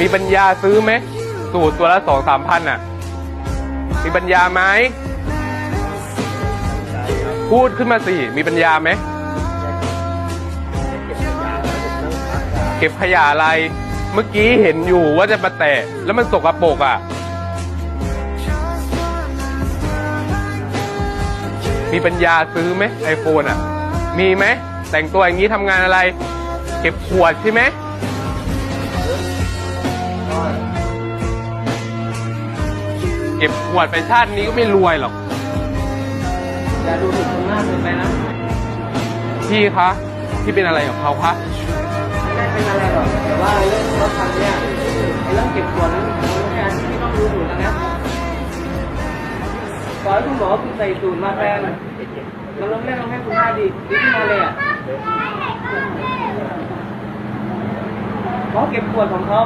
มีปัญญาซื้อไหม สูตรตัวละสองสามพันอะ มีปัญญาไหม พูดขึ้นมาสิ มีปัญญาไหม เก็บขยะอะไร เมื่อกี้เห็นอยู่ว่าจะมาแตะ แล้วมันสกรปรกอะ มีปัญญาซื้อไหมไอโฟนอะ มีไหม แต่งตัวอย่างนี้ทำงานอะไร เก็บขวดใช่ไหม เก็บขวดไปชาตินี้ก็ไม่รวยหรอกอย่าดูถูกคนมากเกินไปนะ พี่คะพี่เป็นอะไรกับเขาคะไม่ได้เป็นอะไรหรอกแต่ว่าเรื่องรถคันเนี้ยไอ้เรื่องเก็บขวดนั้นมันไม่ใช่อันที่ต้องดูถูกกันนะต่อให้คุณบอกว่าคุณใส่สูตรมาแทนมันลงแรกลงให้คุณค่าดีดีขึ้นมาเลยอะเพราะเก็บขวดของเขา